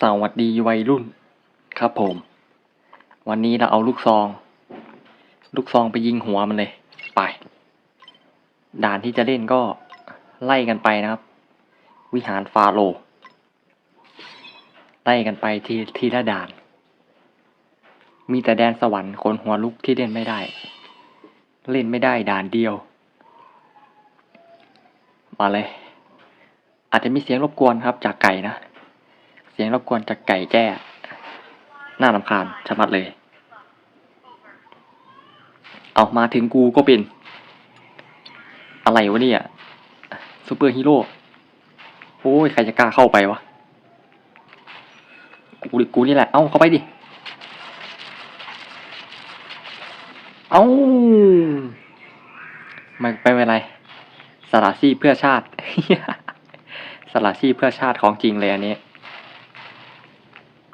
สวัสดีวัยรุ่นครับผม วันนี้เราเอาลูกซอง ลูกซองไปยิงหัวมันเลย ไป ด่านที่จะเล่นก็ไล่กันไปนะครับ วิหารฟาโรห์ไล่กันไปทีทีละด่าน มีแต่แดนสวรรค์คนหัวลุกที่เล่นไม่ได้ เล่นไม่ได้ด่านเดียว มาเลย อาจจะมีเสียงรบกวนครับจากไก่นะ เสียงรบกวนจากไก่แจ้น่ารำคาญชะมัดเลย เอามาถึงกูก็เป็น อะไรวะเนี่ยซูเปอร์ฮีโร่ โอ้ย ใครจะกล้าเข้าไปวะ กูดิกูนี่แหละ เอ้า เข้าไปดิ เอ้าไม่ไม่เป็นไรสละชีพเพื่อชาติสละชีพเพื่อชาติของจริงเลยอันนี้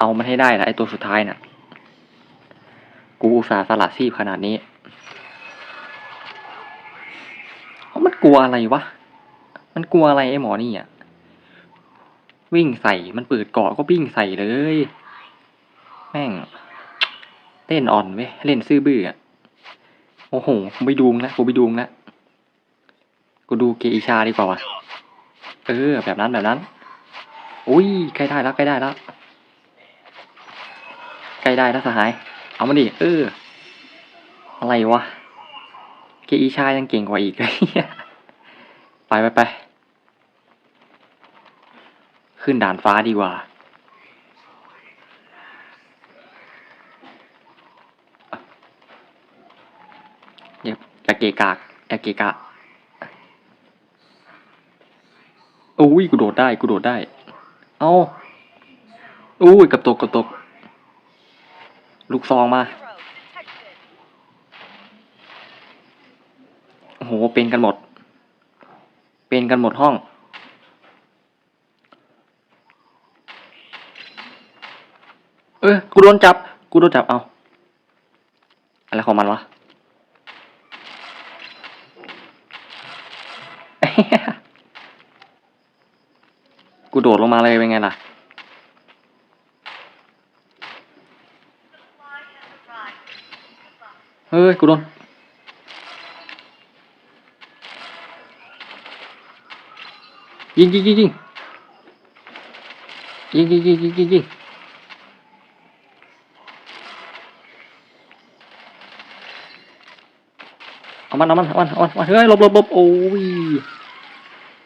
เอามันให้ได้นะไอตัวสุดท้ายน่ะ กูอุตส่าห์สละชีพขนาดนี้เอ้ามันกลัวอะไรวะ มันกลัวอะไรไอหมอนี่อะ วิ่งใส่ มันเปิดเกาะก็วิ่งใส่เลย แม่ง เล่นอ่อนเว้ย เล่นซื่อบื้ออะ โอ้โหกูไปดูงนะกูไปดูงนะกูดูเกอิชาดีกว่าวะเออ แบบนั้นแบบนั้น อุ้ยใกล้ได้แล้วใกล้ได้แล้ว ใกล้ได้แล้วสหาย เอามาดิเออ อะไรวะเกอีชายังเก่งกว่าอีกเลยไปไปไปขึ้นด่านฟ้าดีกว่า อย่าอย่าเกกากอย่าเกกะอุ้ยกูโดดได้กูโดดได้ เอาอุ้ยกับตกกับตก ลูกซองมา โอ้โห เป็นกันหมด เป็นกันหมดห้อง เออกูโดนจับ กูโดนจับเอา อะไรของมันวะกูโดดลงมาเลยเป็นไงล่ะ เฮ้ย กูโดน ยิงยิงยิงยิงยิงยิงยิงยิงยิงยิงเอามันเอามันเอามันเอามันเอามันเฮ้ยหลบหลบหลบโอ้ย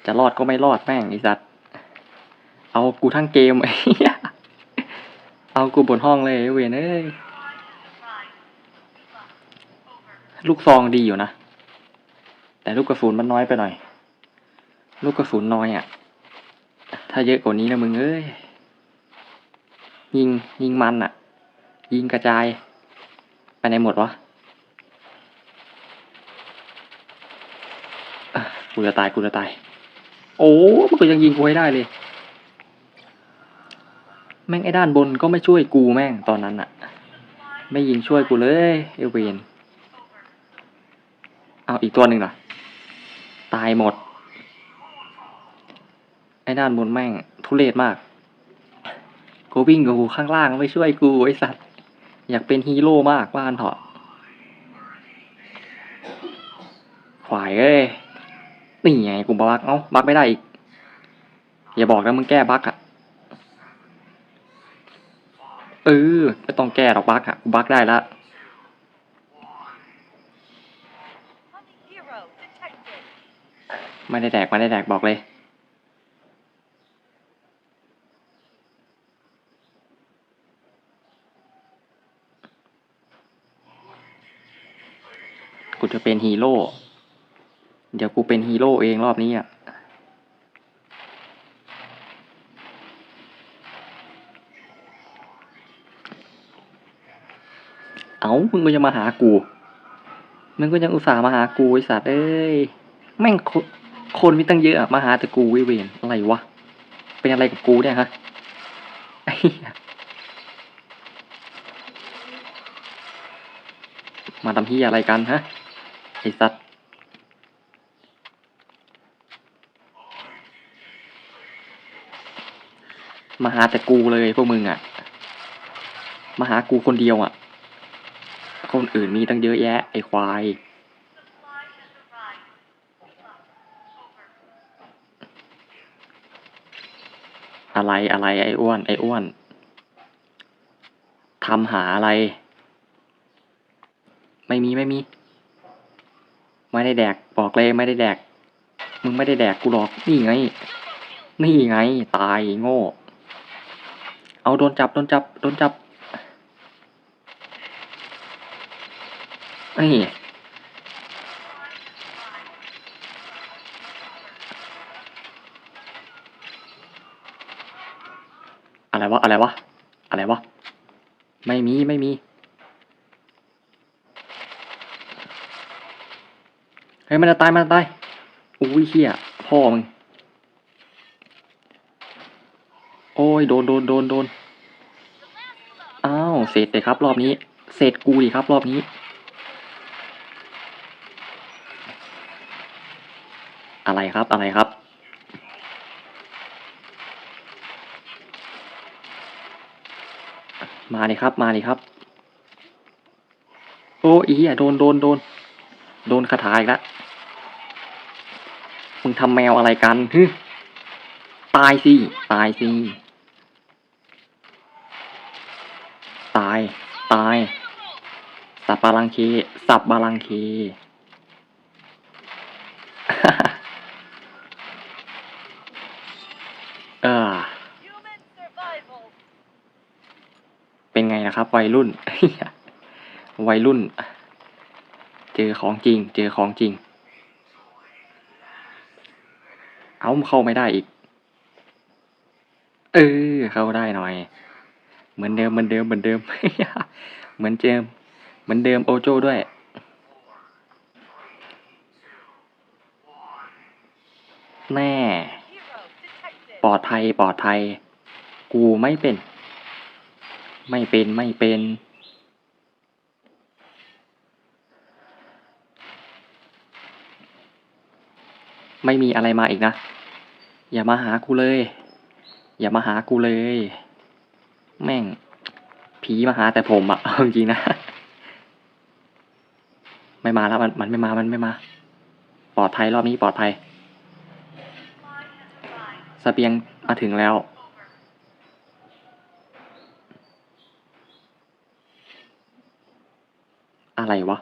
จะรอดก็ไม่รอดแม่งไอ้สัตว์ เอากูทั้งเกมไอ้เอากูบนห้องเลยไอ้เวนเอ้ย ลูกซองดีอยู่นะ แต่ลูกกระสุนมันน้อยไปหน่อย ลูกกระสุนน้อยอะ ถ้าเยอะกว่านี้นะมึงเอ้ย ยิงยิงมันอะ ยิงกระจาย ไปไหนหมดวะกูจะตายกูจะตาย โอ้มันก็ยังยิงกูให้ได้เลย แม่งไอ้ด้านบนก็ไม่ช่วยกูแม่งตอนนั้นอะไม่ยิงช่วยกูเลยเอเวน เอาอีกตัวหนึ่งเหรอ ตายหมด ไอ้ด้านบนแม่ง ทุเรศมาก กูวิ่งกับกูข้างล่างไม่ช่วยกูไอสัตว์ อยากเป็นฮีโร่มากว่านเถอะขวายเอ้ย นี่ไงกูบักเอ้าบักไม่ได้อีก อย่าบอกนะมึงแก้บักอะเออไม่ต้องแก้หรอกบักอะกูบักได้ละ ไม่ได้แดกไม่ได้แดกบอกเลย กูจะเป็นฮีโร่ เดี๋ยวกูเป็นฮีโร่เองรอบนี้อะเอามึงก็จะมาหากู มึงก็ยังอุตส่าห์มาหากูไอสัตว์เอ้ย แม่ง คนมีตั้งเยอะมาหาแต่กูวยเวนอะไรวะ เป็นอะไรกับกูเนี่ยฮะมาทำที่อะไรกันฮะไอสัตว์มาหาแต่กูเลยพวกมึงอะมาหากูคนเดียวอะคนอื่นมีตั้งเยอะแยะ ไอควาย อะไรอะไรไอ้อ้วนไอ้อ้วนทำหาอะไร ไม่มีไม่มี ไม่ได้แดกบอกเลยไม่ได้แดก มึงไม่ได้แดกกูหรอกนี่ไง นี่ไง ตายโง่ เอาโดนจับโดนจับโดนจับนี่อะไรวะ อะไรวะ อะไรวะ ไม่มี ไม่มี เฮ้ย มันจะตาย มันจะตาย อุ้ยเฮียพ่อมึง โอ้ย โดนโดนโดนโดนอ้าว เสร็จเลยครับรอบนี้ เสร็จกูดิครับรอบนี้อะไรครับ อะไรครับ มาเลยครับ มาเลยครับ โอ้อีอะโดนโดนโดนโดนคาถาอีกแล้วมึงทำแมวอะไรกันฮึตายสิ ตายสิ ตาย ตาย สับบาลังเค สับบาลังเค เออ Human survival. นไงนะครับวัยรุ่น วัยรุ่น เจอของจริง เจอของจริง เอาเข้าไม่ได้อีก เออเข้าได้หน่อย เหมือนเดิมเหมือนเดิมเหมือนเดิม เหมือนเจมเหมือนเดิมโอโจ้ด้วยแน่ ปลอดภัยปลอดภัย กูไม่เป็น ไม่เป็นไม่เป็น ไม่มีอะไรมาอีกนะ อย่ามาหากูเลย อย่ามาหากูเลย แม่ง ผีมาหาแต่ผมอะเอาจริงๆนะ ไม่มาแล้วมันมันไม่มามันไม่มา ปลอดภัยรอบนี้ปลอดภัยสเบียงมาถึงแล้ว อะไรวะ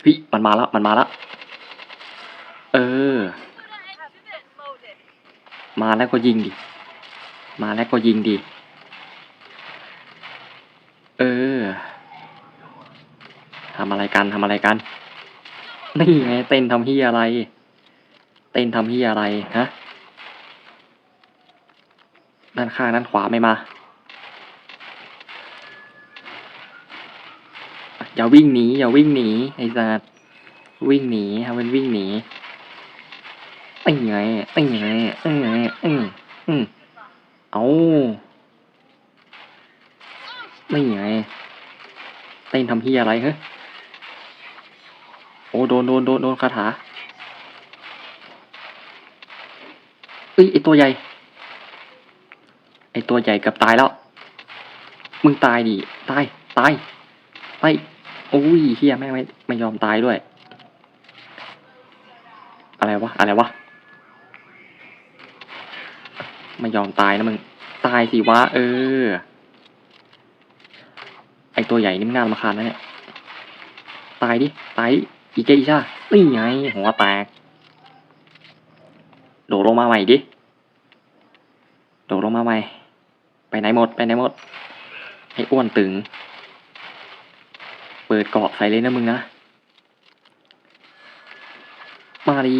เฮ้ยมันมาแล้วมันมาแล้วเออ มาแล้วก็ยิงดิ มาแล้วก็ยิงดิ เออ ทำอะไรกันทำอะไรกัน นี่ไงเต้นทำเฮียอะไร เต้นทำเฮียอะไรฮะด้านข้างด้านขวาไม่มา อย่าวิ่งหนีอย่าวิ่งหนีไอ้สัตว์วิ่งหนีทำเป็นวิ่งหนีไอ้ไงไอ้ไงไอ้ไงอืมอืมเอาไม่ไงเต้นทำเฮียอะไรเฮ้ย อ้โดนโดนโดนโดนคาถาเอ้ยไอตัวใหญ่ ไอตัวใหญ่กับตายแล้ว มึงตายดิ ตาย ตาย ไป โอ้ยเฮียแม่งไม่ไม่ยอมตายด้วย อะไรวะ อะไรวะ ไม่ยอมตายนะมึง ตายสิวะ เออ ไอตัวใหญ่นี่มันน่ารำคาญนะเนี่ย ตายดิ ตายดิ อีเกอีช่านี่ไงหัวแตกโดดลงมาใหม่ดิโดดลงมาใหม่ ไปไหนหมดไปไหนหมด ให้อ้วนตึง เปิดเกาะใส่เลยนะมึงนะ มาดี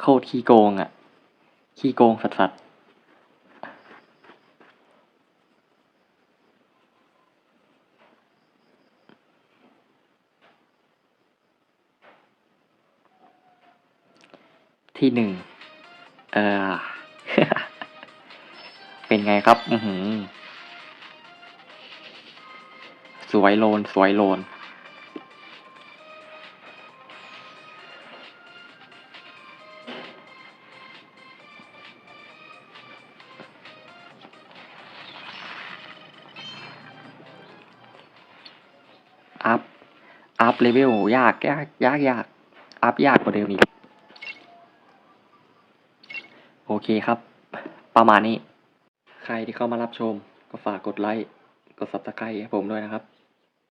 โคตรขี้โกงอะ ขี้โกงสัสๆ ที่หนึ่งเออเป็นไงครับ อือหือ สวยโลน สวยโลน อัพ อัพเลเวลยาก ยาก ยาก ยาก อัพยากกว่าเดิมอีก โอเคครับ ประมาณนี้ ใครที่เข้ามารับชม ก็ฝากกดไลค์ กด subscribe ให้ผมด้วยนะครับ